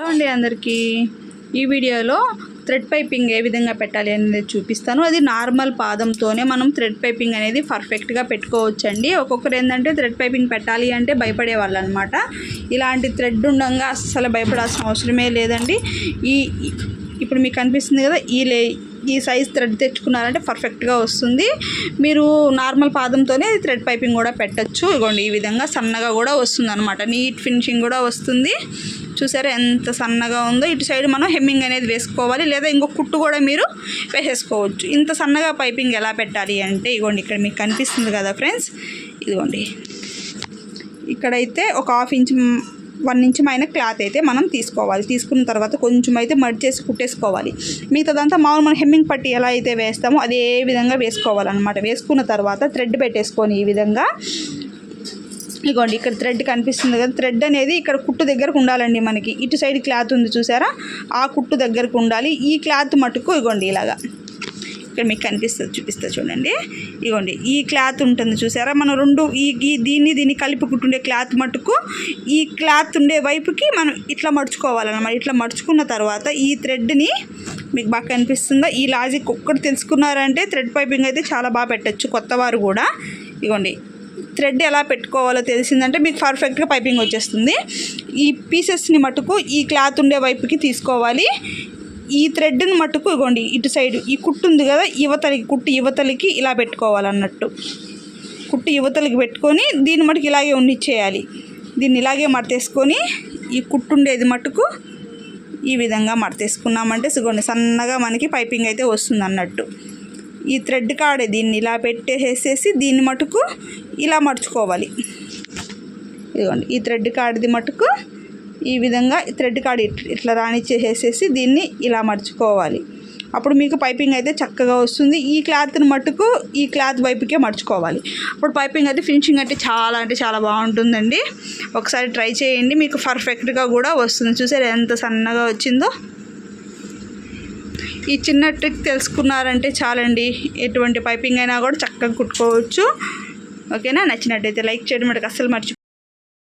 Hello అండి అందరికీ. ఈ వీడియోలో థ్రెడ్ పైపింగ్ ఏ విధంగా పెట్టాలి అనేది చూపిస్తాను. అది నార్మల్ పాదంతోనే మనం థ్రెడ్ పైపింగ్ అనేది పర్ఫెక్ట్గా పెట్టుకోవచ్చండి. ఒక్కొక్కరు ఏంటంటే థ్రెడ్ పైపింగ్ పెట్టాలి అంటే భయపడే వాళ్ళు అనమాట ఇలాంటి థ్రెడ్ ఉండగా అస్సలు భయపడాల్సిన అవసరమే లేదండి. ఈ ఈ- ఇప్పుడు మీకు కనిపిస్తుంది కదా ఈ లే ఈ సైజ్ థ్రెడ్ తెచ్చుకున్నారంటే పర్ఫెక్ట్గా వస్తుంది. మీరు నార్మల్ పాదంతోనే థ్రెడ్ పైపింగ్ కూడా పెట్టచ్చు. ఇగోండి ఈ విధంగా సన్నగా కూడా వస్తుంది అనమాట నీట్ ఫినిషింగ్ కూడా వస్తుంది. చూసారా ఎంత సన్నగా ఉందో. ఇటు సైడ్ మనం హెమ్మింగ్ అనేది వేసుకోవాలి. లేదా ఇంకో కుట్టు కూడా మీరు వేసేసుకోవచ్చు. ఇంత సన్నగా పైపింగ్ ఎలా పెట్టాలి అంటే ఇగోండి ఇక్కడ మీకు కనిపిస్తుంది కదా ఫ్రెండ్స్. ఇదిగోండి. ఇక్కడైతే ఒక హాఫ్ ఇంచ్ వన్ ఇంచ్ మైన క్లాత్ అయితే మనం తీసుకోవాలి. తీసుకున్న తర్వాత కొంచెం అయితే మడ్ చేసి కుట్టేసుకోవాలి. మిగతాదంతా మామూలు మనం హెమ్మింగ్ పట్టి ఎలా అయితే వేస్తామో అదే విధంగా వేసుకోవాలన్నమాట. వేసుకున్న తర్వాత థ్రెడ్ పెట్టేసుకొని ఈ విధంగా ఇగోండి ఇక్కడ థ్రెడ్ కనిపిస్తుంది కదా. థ్రెడ్ అనేది ఇక్కడ కుట్టు దగ్గరకు ఉండాలండి మనకి. ఇటు సైడ్ క్లాత్ ఉంది చూసారా? ఆ కుట్టు దగ్గరకు ఉండాలి. ఈ క్లాత్ మటుకు ఇగోండి ఇలాగా. ఇక్కడ మీకు కనిపిస్తుంది చూపిస్తా చూడండి. ఇగోండి ఈ క్లాత్ ఉంటుంది చూసారా? మనం రెండు ఈ దీన్ని దీన్ని కలిపి కుట్టుండే క్లాత్ మటుకు ఈ క్లాత్ ఉండే వైపుకి మనం ఇట్లా మడుచుకోవాలన్నమాట. ఇట్లా మడుచుకున్న తర్వాత ఈ థ్రెడ్ని మీకు బాగా కనిపిస్తుందా? ఈ లాజిక్ ఒక్కటి తెలుసుకున్నారంటే థ్రెడ్ పైపింగ్ అయితే చాలా బాగా పెట్టచ్చు కొత్త వారు కూడా. ఇగోండి థ్రెడ్ ఎలా పెట్టుకోవాలో తెలిసిందంటే మీకు పర్ఫెక్ట్గా పైపింగ్ వచ్చేస్తుంది. ఈ పీసెస్ని మటుకు ఈ క్లాత్ ఉండే వైపుకి తీసుకోవాలి. ఈ థ్రెడ్ని మటుకు ఇగోండి ఇటు సైడ్. ఈ కుట్టు ఉంది కదా యువతలకి కుట్టు యువతలకి ఇలా పెట్టుకోవాలన్నట్టు. కుట్టు యువతలకి పెట్టుకొని దీన్ని మటుకు ఇలాగే ఉండిచ్చేయాలి దీన్ని ఇలాగే మడతేసుకొని ఈ కుట్టు ఉండేది మటుకు ఈ విధంగా మడతేసుకున్నామంటే ఇగోండి సన్నగా మనకి పైపింగ్ అయితే వస్తుంది అన్నట్టు ఈ థ్రెడ్ కాడే దీన్ని ఇలా పెట్టేసేసి దీన్ని మటుకు ఇలా మడుచుకోవాలి. ఇదిగోండి ఈ థ్రెడ్ కాడిది మటుకు ఈ విధంగా ఈ థ్రెడ్ కాడి ఇట్లా రానిచ్చేసేసి దీన్ని ఇలా మడుచుకోవాలి. అప్పుడు మీకు పైపింగ్ అయితే చక్కగా వస్తుంది. ఈ క్లాత్ని మటుకు ఈ క్లాత్ వైపుకే మడుచుకోవాలి. అప్పుడు పైపింగ్ అయితే ఫినిషింగ్ అంటే చాలా అంటే చాలా బాగుంటుందండి. ఒకసారి ట్రై చేయండి మీకు పర్ఫెక్ట్గా కూడా వస్తుంది. చూసారు ఎంత సన్నగా వచ్చిందో? ఈ చిన్న ట్రిక్ తెలుసుకున్నారంటే చాలండి. ఎటువంటి పైపింగ్ అయినా కూడా చక్కగా కుట్టుకోవచ్చు. ఓకేనా? నచ్చినట్టయితే లైక్ చేయడం మనకు అస్సలు మర్చి